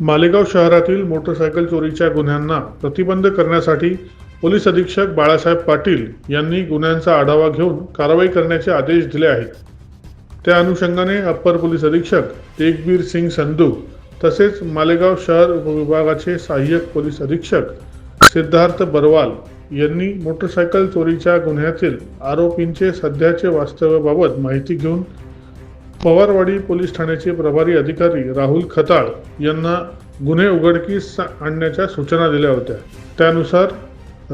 मालेगाव शहरातील मोटरसायकल चोरीच्या गुन्ह्यांना प्रतिबंध करण्यासाठी पोलीस अधीक्षक बाळासाहेब पाटील यांनी गुन्ह्यांचा आढावा घेऊन कारवाई करण्याचे आदेश दिले आहेत. त्या अनुषंगाने अप्पर पोलीस अधीक्षक एकबीर सिंग संधू तसेच मालेगाव शहर उपविभागाचे सहाय्यक पोलीस अधीक्षक सिद्धार्थ बरवाल यांनी मोटरसायकल चोरीच्या गुन्ह्यातील आरोपींचे सध्याचे वास्तव्याबाबत माहिती घेऊन पवारवाडी पोलीस ठाण्याचे प्रभारी अधिकारी राहुल खताळ यांना गुन्हे उघडकीस आणण्याच्या सूचना दिल्या होत्या. त्यानुसार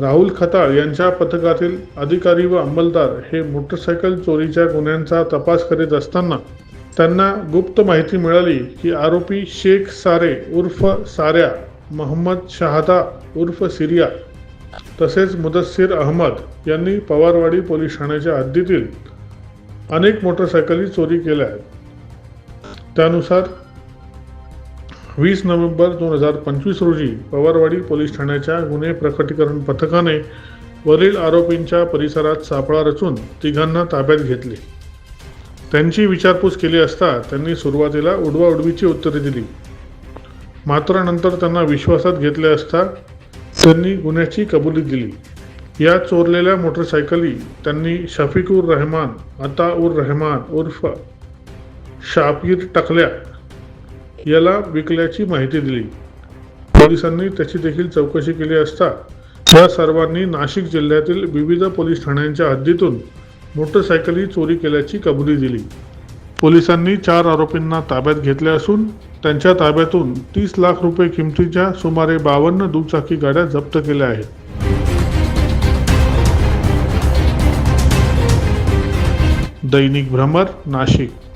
राहुल खताळ यांच्या पथकातील अधिकारी व अंमलदार हे मोटरसायकल चोरीच्या गुन्ह्यांचा तपास करीत असताना त्यांना गुप्त माहिती मिळाली की आरोपी शेख सारे उर्फ साऱ्या मोहम्मद शहादा उर्फ सिरिया तसेच मुदस्सीर अहमद यांनी पवारवाडी पोलीस ठाण्याच्या हद्दीतील अनेक मोटरसायकली चोरी केल्या आहेत. त्यानुसार वीस नोव्हेंबर दोन हजार पंचवीस रोजी पवारवाडी पोलीस ठाण्याच्या गुन्हे प्रकटीकरण पथकाने वरील आरोपींच्या परिसरात सापळा रचून तिघांना ताब्यात घेतले. त्यांची विचारपूस केली असता त्यांनी सुरुवातीला उडवाउडवीची उत्तरे दिली. मात्र नंतर त्यांना विश्वासात घेतले असता त्यांनी गुन्ह्याची कबुली दिली. या चोरलेल्या मोटरसायकली त्यांनी शफिकुर रहमान अताउर रहमान उर्फ शापीर टकल्या याला विकल्याची माहिती दिली. पोलिसांनी त्याची देखील चौकशी केली असता या सर्वांनी नाशिक जिल्ह्यातील विविध पोलीस ठाण्यांच्या हद्दीतून मोटरसायकली चोरी केल्याची कबुली दिली. पोलिसांनी चार आरोपींना ताब्यात घेतले असून त्यांच्या ताब्यातून तीस लाख रुपये किमतीच्या सुमारे बावन्न दुचाकी गाड्या जप्त केल्या आहेत. दैनिक भ्रमर नाशिक.